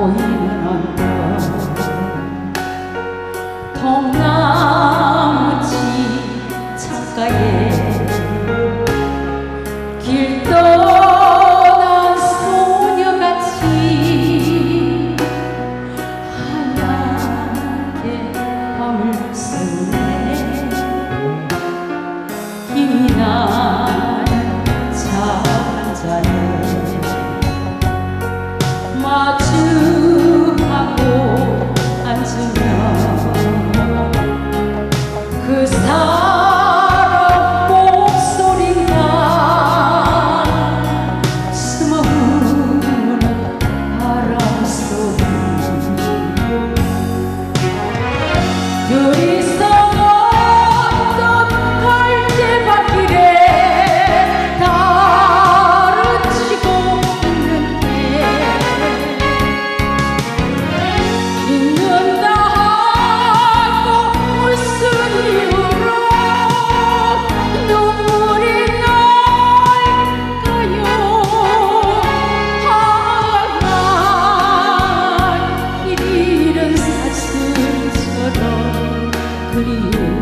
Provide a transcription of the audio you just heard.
보이는 언덕 통나무치 창가에 you.